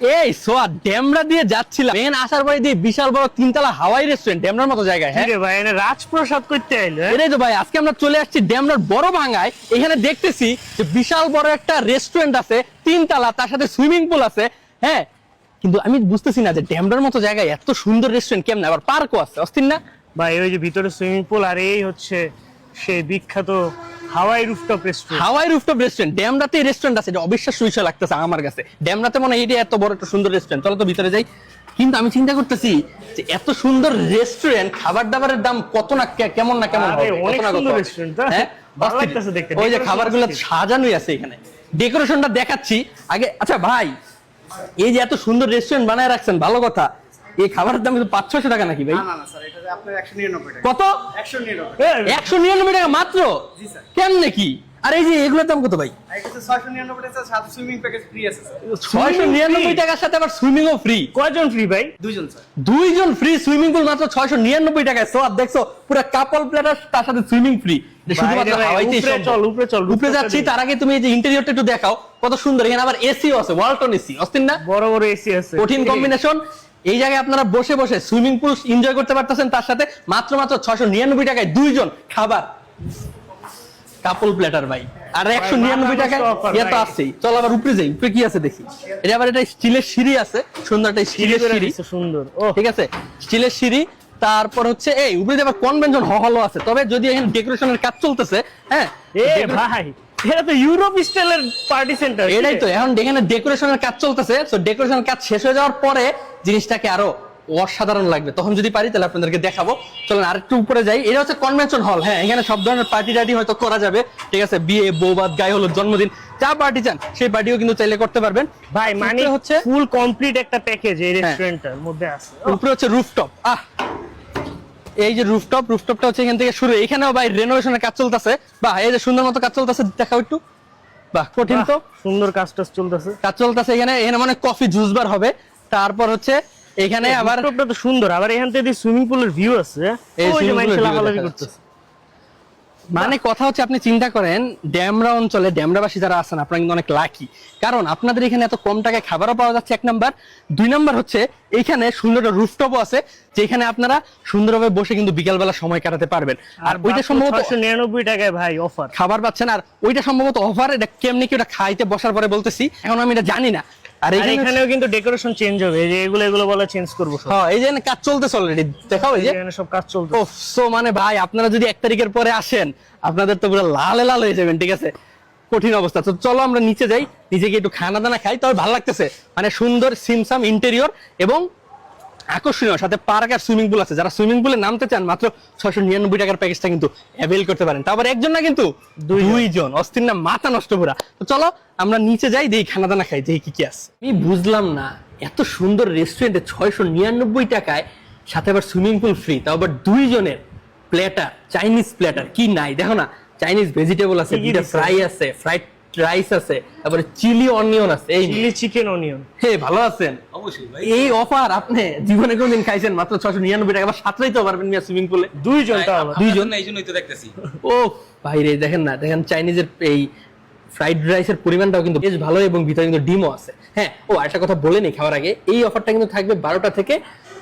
এই সোয়া ড্যামরা দিয়ে যাচ্ছিলাম। মেন আসার পরে দিয়ে বিশাল বড় তিনতলা হাওয়াই রেস্টুরেন্ট ড্যামরার মতো জায়গায় হ্যাঁ? ভাই এনে রাজপ্রসাদ করতে আইলো হ্যাঁ? এটাই তো ভাই আজকে আমরা চলে আসছি ড্যামরার বড় ভাঙায়। এখানে দেখতেছি যে বিশাল বড় একটা রেস্টুরেন্ট আছে তিনতলা তার সাথে সুইমিং পুল আছে হ্যাঁ? কিন্তু আমি বুঝতেছি না যে ড্যামরার মতো জায়গায় এত সুন্দর রেস্টুরেন্ট কেমন আবার পার্কও আছে অস্থির না? ভাই ওই যে ভিতরে সুইমিং পুল আর এই হচ্ছে সেই বিখ্যাত Hawaii rooftop restaurant Hawaii rooftop restaurant ড্যামরাতে restaurant আছে এটা অবিশ্বাস্য বিষয় লাগতেছে আমার কাছে। ড্যামরাতে মনে হয় এটা এত বড় একটা সুন্দর রেস্টুরেন্ট চলো তো ভিতরে যাই। কিন্তু আমি চিন্তা করতেছি যে এত সুন্দর রেস্টুরেন্ট খাবার দাবারের দাম কত না কেমন না কেমন হবে? অনেক সুন্দর হবে। হ্যাঁ? দেখতে, ওই যে খাবারগুলো। সাজানোই আছে এখানে। ডেকোরেশনটা দেখাচ্ছি। আগে আচ্ছা ভাই এই যে এত সুন্দর রেস্টুরেন্ট বানায় রাখছেন ভালো কথা। এই খাবারের দাম কিন্তু পাঁচ ছশো টাকা নাকি ভাই? না না না স্যার এটা আপনার একশো নিরানব্বই টাকা। কত? একশো নিরানব্বই টাকা। মাত্র? জি, স্যার। কেমনে কি? আর এই যে এগুলোর দাম কত ভাই? আর এটা হচ্ছে ছয়শো নিরানব্বই টাকা সাথে সুইমিং প্যাকেজ ফ্রি আছে স্যার। ছয়শো নিরানব্বই টাকার সাথে আবার সুইমিংও ফ্রি কয়জন ফ্রি ভাই? দুইজন দুইজন ফ্রি সুইমিং পুল মাত্র ছয়শো নিরানব্বই টাকায়। সো আর দেখছ পুরো কাপল প্লেটার তার সাথে সুইমিং ফ্রি। চল, উপরে চল, উপরে যাচ্ছি তার আগে তুমি এই যে ইন্টেরিয়রটা একটু দেখাও। কত সুন্দর এখানে আবার এসিও আছে ওয়ালটন এসি না? বড় বড় এসি আছে। কঠিন কম্বিনেশন এই জায়গায় আপনারা বসে বসে সুইমিং পুল এনজয় করতে পারতেছেন তার সাথে মাত্র মাত্র ছয়শো নিরানব্বই টাকায় দুইজন খাবার। কাপল প্লেটার ভাই। আর একশো নিরানব্বই টাকায় ইয়ে তো। আছেই। চল আবার উপরে যাই উপরে কি আছে দেখি। এটা আবার এটা স্টিলের সিঁড়ি আছে সুন্দর একটা সিঁড়ি স্টিলের সিঁড়ি। সুন্দর। ও। ঠিক আছে? স্টিলের সিঁড়ি তারপর হচ্ছে এই উপরে যে আবার কনভেনশন হলও আছে। তবে যদি এখানে ডেকোরেশনের কাজ চলতেছে হ্যাঁ? এ ভাই। এটা তো ইউরোপ স্টাইলের পার্টি সেন্টার এটাই তো এখন এখানে ডেকোরেশনের কাজ চলতেছে তো ডেকোরেশনের কাজ শেষ হয়ে যাওয়ার পরে জিনিসটাকে আরও অসাধারণ লাগবে। তখন যদি পারি তাহলে আপনাদেরকে দেখাবো। চলেন আরেকটু উপরে যাই। এটা হচ্ছে কনভেনশন হল হ্যাঁ এখানে সব ধরনের পার্টি টার্টি হয়তো করা যাবে। ঠিক আছে বিয়ে বৌবাদ গায়ে হলুদ জন্মদিন যা পার্টি চান সেই পার্টিও কিন্তু চাইলে করতে পারবেন। ভাই মানে হচ্ছে ফুল কমপ্লিট একটা প্যাকেজ এই হ্যাঁ। রেস্টুরেন্টটার মধ্যে আছে। উপরে হচ্ছে রুফটপ আহ এই যে রুফটপ রুফটপটা হচ্ছে এখান থেকে শুরু। এখানেও ভাই রেনোভেশনের কাজ চলতেছে। বা এই যে সুন্দর মতো কাজ চলতেছে দেখাও একটু। বাহ কঠিন তো। সুন্দর কাজ টাজ চলতেছে। কাজ চলতেছে এখানে এখানে মানে কফি জুস বার হবে। তারপর হচ্ছে এখানে আবার রুফটপটা তো সুন্দর আবার এখান থেকে সুইমিং পুলের ভিউ আছে। এই যে করতেছে। মানে কথা হচ্ছে আপনি চিন্তা করেন ড্যামরা অঞ্চলে ড্যামরাবাসী যারা আছেন আপনারা কিন্তু অনেক লাকি কারণ আপনাদের এখানে এত কম টাকায় খাবারও পাওয়া যাচ্ছে এক নাম্বার দুই নাম্বার হচ্ছে এখানে সুন্দর রুফটপও আছে যেখানে আপনারা সুন্দরভাবে বসে কিন্তু বিকালবেলা সময় কাটাতে পারবেন। আর ওইটা সম্ভবত নিরানব্বই টাকায় ভাই অফার খাবার পাচ্ছেন আর ওইটা সম্ভবত অফার এটা কেমনি কি ওটা খাইতে বসার পরে বলতেছি এখন আমি এটা জানি না। আর আর এখানে এখানেও কিন্তু ডেকোরেশন চেঞ্জ হবে এই যে এগুলো এগুলো বলে চেঞ্জ করব হ্যাঁ এই যে কাজ চলতেছে অলরেডি দেখাও এই যে। এখানে সব কাজ চলতেছে। ওফ সো মানে ভাই আপনারা যদি এক তারিখের পরে আসেন আপনাদের তো পুরো লাল লাল হয়ে যাবেন ঠিক আছে? কঠিন অবস্থা। তো চলো আমরা নিচে যাই নিচে গিয়ে একটু খানা দানা খাই তবে ভালো লাগতেছে। মানে সুন্দর সিমসাম ইন্টেরিয়র এবং আকর্ষণীয়। সাথে পার্ক আর সুইমিং পুল আছে। যারা সুইমিং পুলে নামতে চান মাত্র ছয়শো নিরানব্বই টাকার প্যাকেজটা কিন্তু অ্যাভেল করতে পারেন। তারপর একজন না কিন্তু দুইজন। অস্থির না মাথা নষ্ট পুরা। তো চলো আমরা নিচে যাই দেখি খানা দানা খাই দেখি কি কি আছে। আমি বুঝলাম না এত সুন্দর রেস্টুরেন্টে ছয়শো নিরানব্বই টাকায় সাথে আবার সুইমিং পুল ফ্রি তাও আবার দুইজনের প্লেটার চাইনিজ প্লেটার কি নাই? দেখো না চাইনিজ ভেজিটেবল আছে দুইটা ফ্রাই আছে ফ্রাইড রাইস আছে তারপরে চিলি অনিয়ন আছে এই চিলি চিকেন অনিয়ন হে ভালো আছেন। এই অফার আপনি জীবনে কোনদিন খাইছেন মাত্র ছশো নিরানব্বই টাকা আবার সাঁতরাইতে পারবেন মিয়া সুইমিং পুলে দুইজন দুইজন? এই জন্যই তো দেখতেছি। ও ভাই রে দেখেন না দেখেন চাইনিজের এই ফ্রাইড রাইসের পরিমাণটাও কিন্তু বেশ ভালো এবং ভিতরে কিন্তু ডিমও আছে। হ্যাঁ ও আরেকটা কথা বলে নি খাওয়ার আগে এই অফারটা কিন্তু থাকবে বারোটা থেকে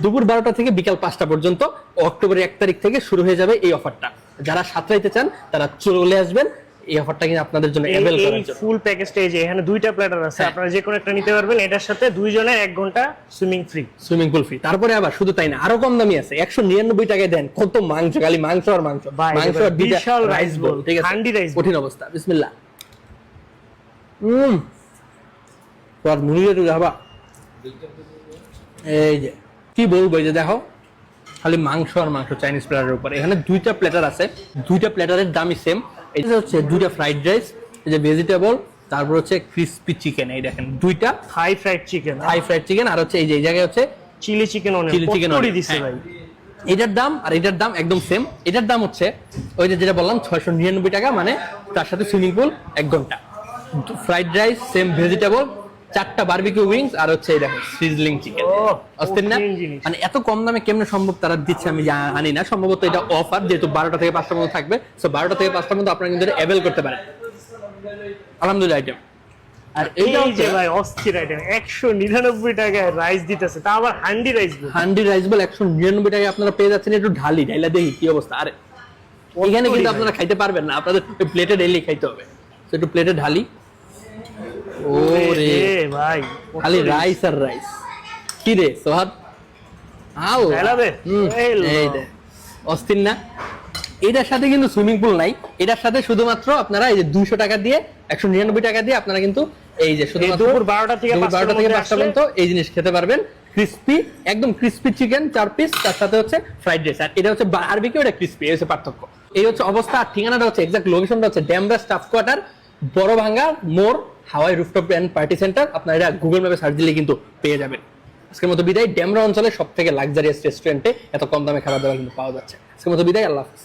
দুপুর বারোটা থেকে বিকাল পাঁচটা পর্যন্ত অক্টোবরের এক তারিখ থেকে শুরু হয়ে যাবে এই অফারটা যারা সাঁতরাইতে চান তারা চলে আসবেন এই অফারটা কিন্তু আপনাদের জন্য এই করার জন্য। ফুল প্যাকেজটা এই যে এখানে দুইটা প্ল্যাটার আছে হ্যাঁ। আপনারা যে কোনো একটা নিতে পারবেন এটার সাথে দুইজনের এক ঘণ্টা swimming free swimming pool free তারপরে আবার শুধু তাই না আরও কম দামি আছে একশো নিরানব্বই টাকায় দেন কত মাংস খালি মাংস আর মাংস। মাংস আর বিশাল রাইস বল ঠিক আছে? হান্ডি bowl। কঠিন অবস্থা বিসমিল্লাহ। হুম তোর মুড়িয়ে একটু যাবা এই যে কি বলব যে দেখো খালি মাংস আর মাংস চাইনিজ প্লেটারের উপর। এখানে দুইটা প্লেটার আছে দুইটা প্লেটারের দামই সেম এটা হচ্ছে দুইটা ফ্রাইড রাইস এই যে ভেজিটেবল তারপর হচ্ছে ক্রিসপি চিকেন এই দেখেন দুইটা high fried chicken high fried chicken আর হচ্ছে এই যে এই জায়গায় হচ্ছে chilli chicken chilli chicken chicken দিছে ভাই। এটার দাম আর এটার দাম একদম সেম এটার দাম হচ্ছে ওই যে যেটা বললাম ছয়শো নিরানব্বই টাকা মানে তার সাথে সুইমিং পুল এক ঘণ্টা। ফ্রাইড রাইস সেম ভেজিটেবল চারটা বারবিকিউ উইংস আর হচ্ছে এই দেখো সিজলিং চিকেন অস্থির না? মানে এত কম দামে কেমনে সম্ভব তারা দিচ্ছে আমি জানি না। সম্ভবত এটা অফার যেহেতু বারোটা থেকে পাঁচটার মধ্যে থাকবে। সো বারোটা থেকে পাঁচটার মধ্যে আপনারা কিন্তু অ্যাভেল করতে পারেন। আলহামদুলিল্লাহ আইটেম আর এই এইটা হচ্ছে ভাই অস্থির আইটেম একশো নিরানব্বই টাকায় রাইস দিতেছে। তা আবার handi rice handi rice bowl একশো নিরানব্বই টাকায় আপনারা পেয়ে যাচ্ছেন। একটু ঢালি ঢাইলা দেখি কি অবস্থা। আরে এখানে কিন্তু আপনারা খাইতে পারবেন না। আপনাদের প্লেটে ডেলি খাইতে হবে। তো একটু প্লেটে ঢালি। ও রে ভাই খালি রাইস আর রাইস কি রে সোহাদ আও। অস্থির না? এটার সাথে কিন্তু সুইমিং পুল নাই। এটার সাথে শুধুমাত্র আপনারা এই যে দুইশো টাকা দিয়ে একশো নিরানব্বই টাকা দিয়ে আপনারা কিন্তু এই যে শুধুমাত্র দুপুর 12টা থেকে দুপুর 5টার 12টা থেকে পাঁচটা পর্যন্ত এই জিনিস খেতে পারবেন। ক্রিস্পি একদম ক্রিস্পি চিকেন চার পিস তার সাথে হচ্ছে ফ্রাইড রাইস আর এটা হচ্ছে বারবিকিউ এটা ক্রিস্পি এই হচ্ছে পার্থক্য। এই হচ্ছে অবস্থা আর ঠিকানাটা হচ্ছে এক্সাক্ট লোকেশনটা হচ্ছে ড্যামরা স্টাফ কোয়ার্টার বড় Bhanga More Hawaii rooftop and party centre আপনারা এটা গুগল ম্যাপে সার্চ দিলে কিন্তু পেয়ে যাবেন। আজকের মতো বিদায়। ড্যামরা অঞ্চলে সব থেকে লাক্সারিয়াস রেস্টুরেন্টে এত কম দামে খাবার দাবার কিন্তু পাওয়া যাচ্ছে। আজকের মতো বিদায়। আল্লাহ হাফিজ।